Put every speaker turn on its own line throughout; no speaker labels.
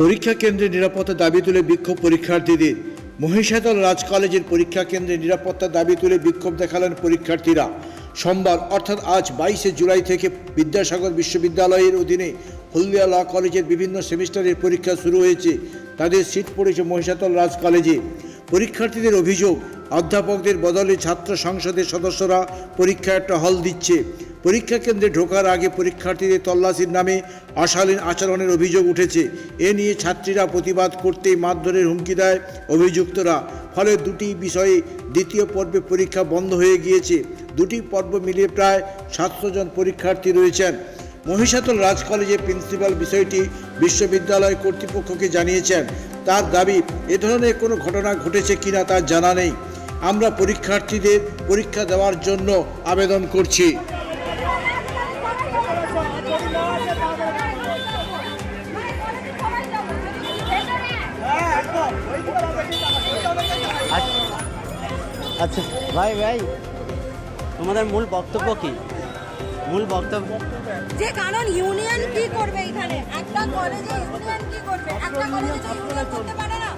পরীক্ষা কেন্দ্রে নিরাপত্তা দাবি তুলে বিক্ষোভ পরীক্ষার্থীদের। মহিষাদল রাজ কলেজের পরীক্ষা কেন্দ্রে নিরাপত্তা দাবি তুলে বিক্ষোভ দেখালেন পরীক্ষার্থীরা। সোমবার, অর্থাৎ আজ বাইশে জুলাই থেকে বিদ্যাসাগর বিশ্ববিদ্যালয়ের অধীনে হলদিয়া ল কলেজের বিভিন্ন সেমিস্টারের পরীক্ষা শুরু হয়েছে। তাদের সিট পড়েছে মহিষাদল রাজ কলেজে। পরীক্ষার্থীদের অভিযোগ, অধ্যাপকদের বদলে ছাত্র সংসদের সদস্যরা পরীক্ষা একটা হল দিচ্ছে। পরীক্ষা কেন্দ্রে ঢোকার আগে পরীক্ষার্থীদের তল্লাশির নামে অশালীন আচরণের অভিযোগ উঠেছে। এ নিয়ে ছাত্রীরা প্রতিবাদ করতেই মারধরের হুমকি দেয় অভিযুক্তরা। ফলে দুটি বিষয়ে দ্বিতীয় পর্বে পরীক্ষা বন্ধ হয়ে গিয়েছে। দুটি পর্ব মিলিয়ে প্রায় সাতশো জন পরীক্ষার্থী রয়েছেন। মহিষাতল রাজ কলেজের প্রিন্সিপাল বিষয়টি বিশ্ববিদ্যালয় কর্তৃপক্ষকে জানিয়েছেন। তার দাবি, এ ধরনের কোনো ঘটনা ঘটেছে কিনা তার জানা নেই। আমরা পরীক্ষার্থীদের পরীক্ষা দেওয়ার জন্য আবেদন করছি।
আচ্ছা ভাই ভাই তোমাদের মূল বক্তব্য কি? মূল বক্তব্য
যে কারণ ইউনিয়ন কি করবে এখানে? একটা কলেজে ইউনিয়ন কি করবে? একটা কলেজে তো ইউনিয়ন করতে পারে না?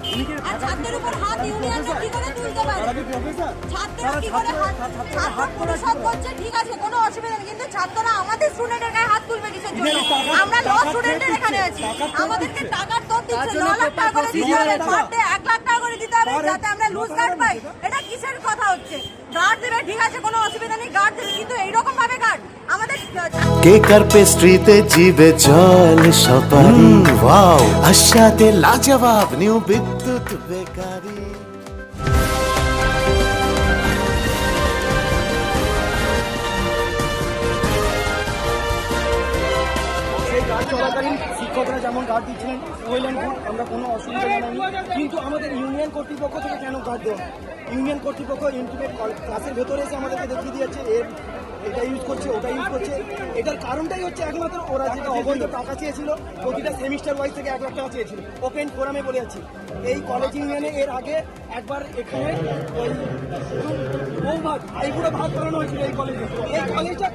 আর ছাত্রের উপর হাত ইউনিয়নরা কি করে তুলতে পারে? ছাত্ররা কি করে হাত ছাত্র পরিষদ করছে? ঠিক আছে কোনো অসুবিধা নেই কিন্তু ছাত্ররা আমাদের স্টুডেন্টের গায়ে হাত তুলবে কিসের জন্য? আমরা ল স্টুডেন্টের এখানে আছি। আমাদেরকে টাকার তোর দিচ্ছে ন লাখ টাকা করে দিতে হবে। পার এক লাখ করে দিতে হবে যাতে আমরা লুজ গার্ড পাই। এটা কিসের কথা হচ্ছে? গার্ড দেবে ঠিক আছে কোনো অসুবিধা নেই গার্ড দেবে কিন্তু এইরকম ভাবে গার্ড আমাদের
কেকার পেস্ট্রিতে জিবে জল সপারি ওয়াও আশাতে লাজবাব নিউ বিদ্যুৎ বেকারি।
শিক্ষকরা যেমন গার্ড দিচ্ছিলেন ওয়েল অ্যান্ড গুড আমরা কোনো অসুবিধা জানাইনি। কিন্তু আমাদের ইউনিয়ন কর্তৃপক্ষ থেকে কেন গার্ড দেওয়া ইউনিয়ন কর্তৃপক্ষ ইন্টিমেট ক্লাসের ভেতরে এসে আমাদেরকে দেখিয়ে দিয়েছে এর এটা ইউজ করছে, ওটা ইউজ করছে। এটার কারণটাই হচ্ছে একমাত্র ওরা যেটা অবৈধ টাকা চেয়েছিল, প্রতিটা সেমিস্টার ওয়াইজ থেকে এক লাখ টাকা চেয়েছিল। ওপেন ফোরামে বলে যাচ্ছি এই কলেজ ইউনিয়নে এর আগে একবার এখানে ওই বৌভাগ আইপুরে ভাগ করানো হয়েছিল এই কলেজে এই কলেজটা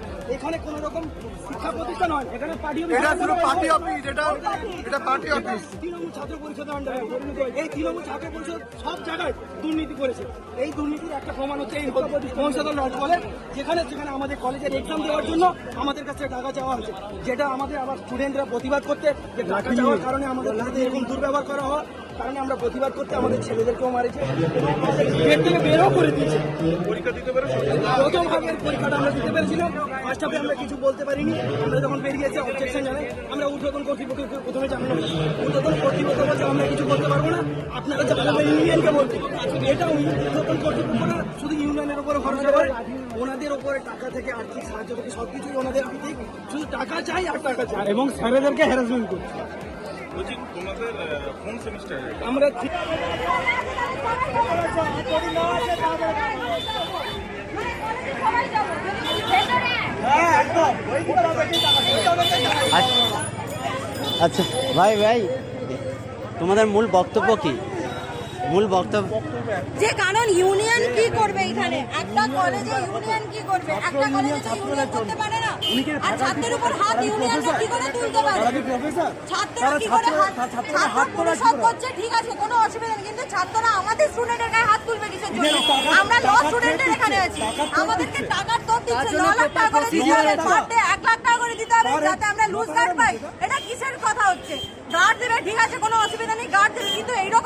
এখানে কোনো রকম শিক্ষা প্রতিষ্ঠান নয় এখানে পার্টি
এটা শুধু পার্টি অফিস এটা এটা পার্টি অফিস
তৃণমূল ছাত্র পরিষদের আন্ডারে পরিণত হয়েছে। এই তৃণমূল ছাত্র পরিষদ সব জায়গায় দুর্নীতি করেছে। এই দুর্নীতির একটা প্রমাণ হচ্ছে এই কলেজ যেখানে যেখানে আমাদের কলেজের এক্সাম দেওয়ার জন্য আমাদের কাছে টাকা চাওয়া হয়েছে। যেটা আমাদের আবার স্টুডেন্টরা প্রতিবাদ করতে যে টাকা চাওয়ার কারণে আমাদের এরকম দুর্ব্যবহার করা হয়। কারণে আমরা প্রতিবাদ করতে আমাদের ছেলেদেরকেও মারেছে এবং আমাদের গেট থেকে বেরও করে দিয়েছে। প্রথম ভাগের পরীক্ষাটা আমরা দিতে পেরেছিলাম ফার্স্ট হাফে আমরা কিছু বলতে পারিনি। আমরা যখন বেরিয়েছি অবজেকশন জানাই। আমরা ঊর্ধ্বতন কর্তৃপক্ষকে প্রথমে জানানো। ঊর্ধ্বতন কর্তৃপক্ষ বলছে আমরা কিছু করতে পারব না। আপনারা জানাবেন ইউনিয়নকে বলতে এটা ঊর্ধ্বতন কর্তৃপক্ষরা শুধু ইউনিয়নের উপরে ভরসা করে। ওনাদের উপরে টাকা থেকে আর্থিক সাহায্য থেকে সব কিছুই ওনাদের দিক শুধু টাকা চাই আর টাকা চাই। এবং স্যারেদেরকে হ্যারাসমেন্ট করছে। আমরা
আচ্ছা ভাই ভাই তোমাদের মূল বক্তব্য কি? মূল বক্তব্য
যে কারণ ইউনিয়ন কি করবে এখানে? একটা কলেজে ইউনিয়ন কি করবে? একটা কলেজে ইউনিয়ন করতে পারে না আর ছাত্রের উপর হাত ইউনিয়নরা কি করে তুলতে পারে? ছাত্ররা কি করে হাত ছাত্র পরিষদ করছে? ঠিক আছে কোনো অসুবিধা নেই কিন্তু ছাত্ররা আমাদের স্টুডেন্টের গায়ে হাত তুলবে কিসের জন্য? আমরা ল স্টুডেন্টের এখানে আছি। আমাদেরকে টাকার তোর দিচ্ছে। ন লাখ টাকা করে দিতে হবে। পার এক লাখ টাকা করে দিতে হবে যাতে আমরা লুজ গার্ড পাই। এটা কিসের কথা হচ্ছে? গার্ড দেবে ঠিক আছে কোনো অসুবিধা নেই। গার্ড দেবে কিন্তু এইরকম